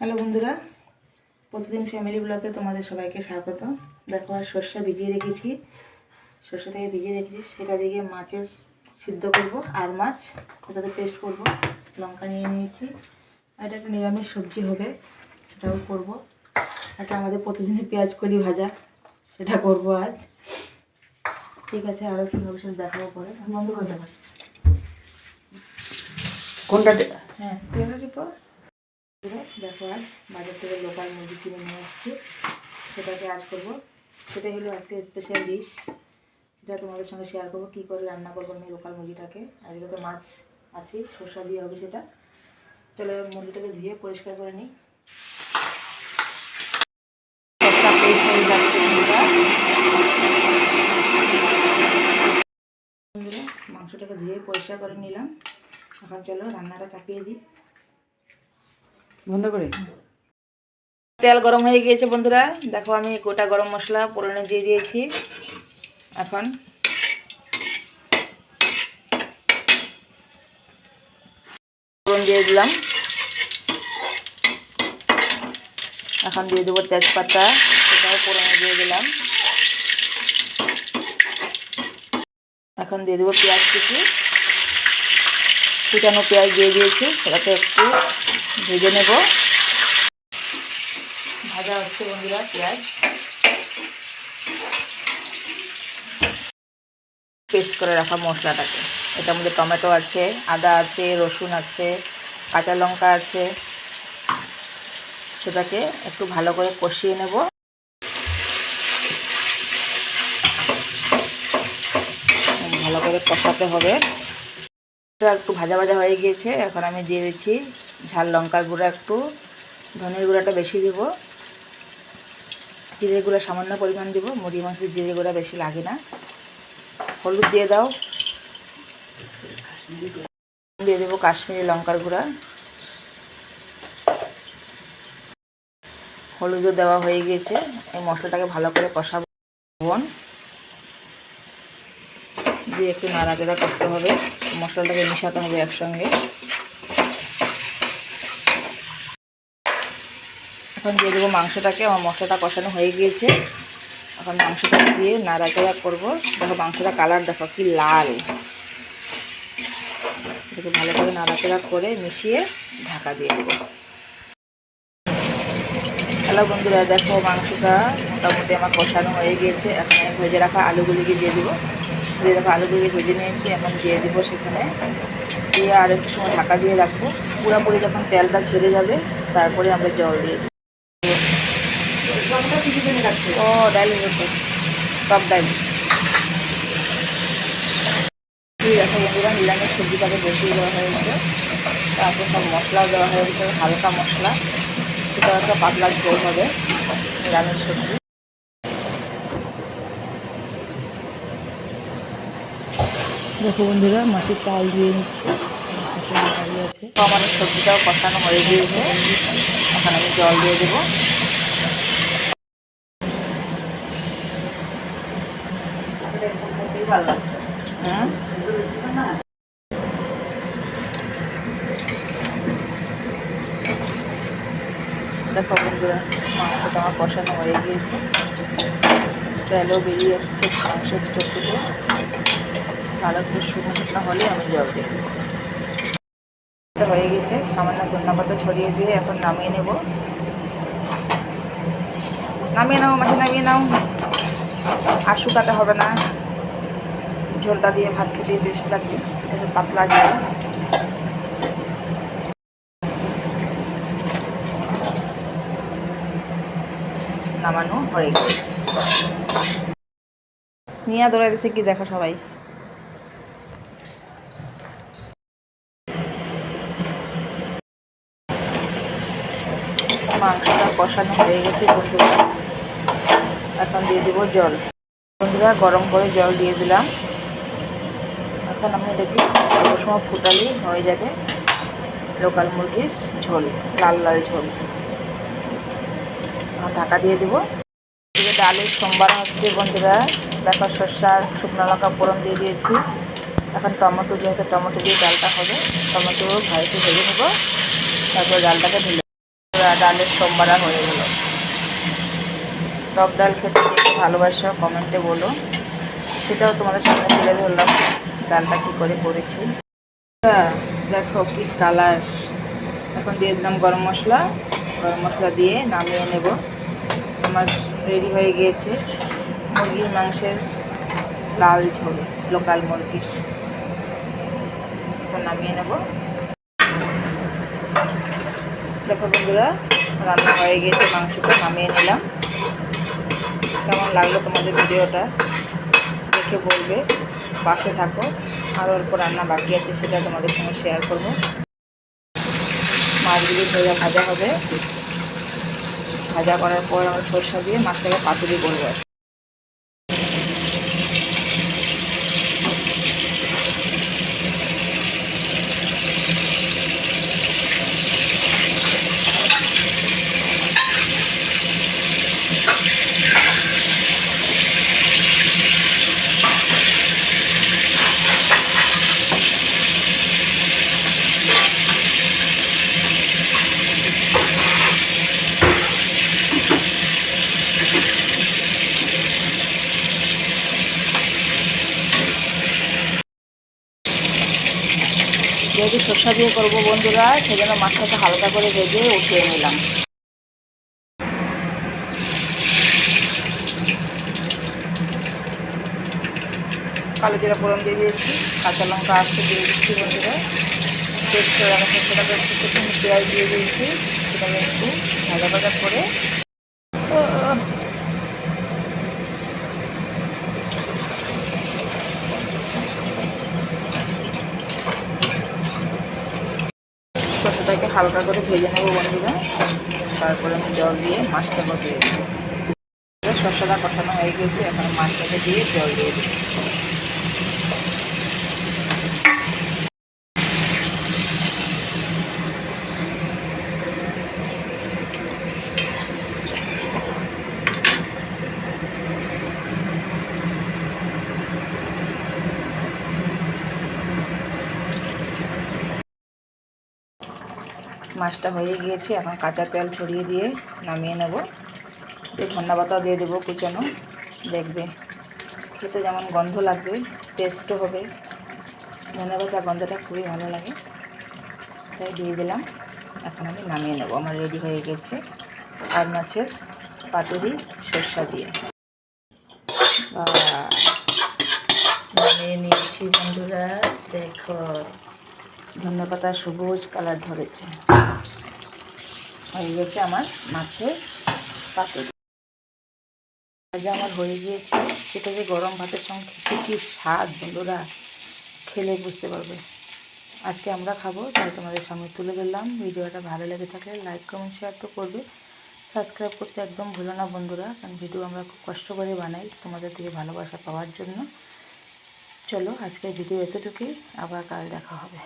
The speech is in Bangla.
হ্যালো বন্ধুরা প্রতিদিন ফ্যামিলি ব্লগে তোমাদের সবাইকে স্বাগত। দেখো আর সর্ষে ভিজিয়ে রেখেছি। সর্ষেটাকে ভিজিয়ে রেখেছি সেটা দিয়ে মাছের সিদ্ধ করব আর মাছ ওটাতে পেস্ট করব। লঙ্কা নিয়ে নিয়েছি আর এটা একটা নিরামিষ সবজি হবে সেটাও করব। এটা আমাদের প্রতিদিনের পেঁয়াজ কলি ভাজা সেটা করব আজ। ঠিক আছে আরও কী হবে সেটা দেখাবো পরে। বন্ধ করে দেবো। কোনটা হ্যাঁ তেলের পর দেখো আজ বাজার থেকে লোকাল মুরগি কিনে নিয়ে আসছি। সেটাকে আজ করব। সেটাই হলো আজকে স্পেশাল ডিশ সেটা তোমাদের সঙ্গে শেয়ার করব, কী করে রান্না করব আমি লোকাল মুরগিটাকে। আজকে তো মাছ আছে, সর্ষা দিয়ে হবে সেটা। চলে মুরগিটাকে ধুয়ে পরিষ্কার করে নিই। মাংসটাকে ধুয়ে পরিষ্কার করে নিলাম। এখন চলো রান্নাটা চাপিয়ে দিই। বন্ধ করে? তেল গরম হয়ে গিয়েছে বন্ধুরা। দেখো আমি গোটা গরম মশলা পোড়নে দিয়ে দিয়েছি। এখন ফোড়ন দিয়ে দিলাম। এখন দিয়ে দেবো তেজপাতা। সেটাও পোড়নে দিয়ে দিলাম। এখন দিয়ে দেবো পেঁয়াজ কুচি। কুচানো পেঁয়াজ দিয়ে দিয়েছি। সেটাকে একটু ভেজে নেব। ভাজা হচ্ছে বন্ধুরা পেঁয়াজ। পেস্ট করে রাখা মশলাটাকে। এটার মধ্যে টমেটো আছে, আদা আছে, রসুন আছে, কাঁচা লঙ্কা আছে। সেটাকে একটু ভালো করে কষিয়ে নেব। ভালো করে কষাতে হবে। একটু ভাজা ভাজা হয়ে গিয়েছে। এখন আমি দিয়ে দিচ্ছি ঝাল লঙ্কার গুঁড়া একটু, ধনের গুঁড়াটা বেশি দিব। জিরে গুঁড়া সামান্য পরিমাণ দিব, মুড়ি মাছের জিরে গুঁড়া বেশি লাগে না। হলুদ দিয়ে দাও। দিয়ে দেবো কাশ্মীরি লঙ্কার গুঁড়া। হলুদও দেওয়া হয়ে গিয়েছে এই মশলাটাকে ভালো করে কষাবো। দিয়ে একটু নাড়াচাড়া করতে হবে। মশলাটাকে মিশাতে হবে একসঙ্গে। এখন দিয়ে দেবো মাংসটাকে, আমার মশলাটা কষানো হয়ে গিয়েছে। এখন মাংসটা দিয়ে নাড়াচাড়া করব। দেখো মাংসটা কালার দেখো কি লাল। এটাকে ভালো করে নাড়াচাড়া করে মিশিয়ে ঢাকা দিয়ে দেবো। হ্যালো বন্ধুরা, দেখো মাংসটা মোটামুটি আমার কষানো হয়ে গিয়েছে। এখন ভেজে রাখা আলুগুলিকে দিয়ে দেবো। দিয়ে রাখা আলুগুলি ভেজে নিয়েছি, এখন দিয়ে দেবো সেখানে দিয়ে আর একটু সময় ঢাকা দিয়ে রাখব। পুরোপুরি যখন তেলটা ছেড়ে যাবে, তারপরে আমরা জল দিয়ে ও ডাল ঠিক আছে বন্ধুরা বসিয়ে দেওয়া হয়েছে তারপর সব মশলাও দেওয়া হয়েছে হালকা মশলা। সেটা একটা পাতলা ঝোল হবে নিরামিষ সবজি। দেখো বন্ধুরা, মাছের চাল দিয়ে নিচ্ছি। আমার সবজিটাও কষানো হয়ে গিয়েছে। এখন আমি জল দিয়ে দেবো। হুম দেখো বন্ধুরা, মাংসটা আমার কষানো হয়ে গিয়েছে। তেলও বেরিয়ে আসছে মাংসের ভিতর থেকে। ভালো করে শুকনো হলে আমি জল দিয়ে হয়ে গেছে সামান্য ধন্যা পাতা ছড়িয়ে দিয়ে এখন নামিয়ে নেব। নামিয়ে নাও মাঝে নামিয়ে নাও। আর শুকাতে হবে না। ঝোলটা দিয়ে ভাত খেতে বেশ একটু পাতলা ঝোল। নামানো হয়ে গেছে। নিয়ে দৌড়াই দিচ্ছে কি দেখো সবাই। মাংসটা কষানো হয়ে গেছে বন্ধুরা। এখন দিয়ে দেবো জল। বন্ধুরা, গরম করে জল দিয়ে দিলাম। এখন আমি এটাকে অল্প সময় ফুটালি, হয়ে যাবে। লোকাল মুরগির ঝোল, লাল লাল ঝোল। ঢাকা দিয়ে দেবো। ডালের সোমবার হচ্ছে বন্ধুরা, দেখো শস্যার শুকনো লঙ্কা ফোড়ন দিয়ে দিয়েছি। এখন টমেটো, যেহেতু টমেটো দিয়ে ডালটা হবে, টমেটো ভাইকে ভেজে নেব। তারপর ডালটাকে ঢেলে ডালের সোমবারা হয়ে গেল। টক ডাল খেতে ভালোবাসো, কমেন্টে বলো। সেটাও তোমাদের সামনে তুলে ধরলাম। ডালটা কী করে হ্যাঁ, দেখো কি কালার এখন দিয়ে দিলাম গরম মশলা। গরম মশলা দিয়ে নামিয়ে নেব। আমার রেডি হয়ে গিয়েছে মুরগির মাংসের লাল ঝোল লোকাল মুরগির। এখন নামিয়ে নেব। দেখো বন্ধুরা রান্না হয়ে গিয়েছে মাংসটা নামিয়ে নিলাম। কেমন লাগল তোমাদের ভিডিওটা? দেখে বলবে। পাশে থাকো। আর অল্প রান্না বাকি আছে, সেটা তোমাদের সঙ্গে শেয়ার করব। মাছগুলি ভেজা ভাজা হবে। ভাজা করার পর আমার সরষা দিয়ে মাছটাকে পাতুরি করব। যেহেতু সরষা দিয়ে করব বন্ধুরা, সেজন্য মাছটাকে হালকা করে ভেজে উঠিয়ে নিলাম। কালো জিরা ফোড়ন দিয়ে দিয়েছি, কাঁচা লঙ্কা আসতে দিয়ে দিচ্ছি বন্ধুরা। পেঁয়াজ দিয়ে দিয়েছি, সেটাকে একটু ভাজা ভাজা করে ও, সরষেটাকে হালকা করে ভেজে নেব বন্ধুরা। তারপরে আমি জল দিয়ে মাছটা বসিয়ে দেবো শসাটা কষানো হয়ে গেছে, এখন মাছটাকে দিয়ে জল দিয়ে দেবো। মাছটা হয়ে গিয়েছে, এখন কাঁচা তেল ছড়িয়ে দিয়ে নামিয়ে নেব। এই ধন্যা পাতা দিয়ে দেবো কুচানো, দেখবে। খেতে যেমন গন্ধ লাগবে টেস্টও হবে। ধনে পাতা গন্ধটা খুবই ভালো লাগে। তাই দিয়ে দিলাম। এখন আমি নামিয়ে নেব, আমার রেডি হয়ে গেছে আর মাছের পাতুরি সর্ষা দিয়ে! নামিয়ে নিয়েছি বন্ধুরা, দেখো। ধনে পাতা সবুজ কালার ধরেছে। হয়ে গেছে আমার মাছের পাতুরি। ভাজা আমার হয়ে গিয়েছে, সেটা যে গরম ভাতের সঙ্গে খেতে কি স্বাদ বন্ধুরা, খেলে বুঝতে পারবে। আজকে আমরা খাব, তাই তোমাদের সামনে তুলে ধরলাম। ভিডিওটা ভালো লেগে থাকলে লাইক কমেন্ট শেয়ার তো করবে। সাবস্ক্রাইব করতে একদম ভুলো না বন্ধুরা, কারণ ভিডিও আমরা খুব কষ্ট করে বানাই তোমাদের থেকে ভালোবাসা পাওয়ার জন্য। চলো আজকের ভিডিও এতটুকুই, আবার কাল দেখা হবে।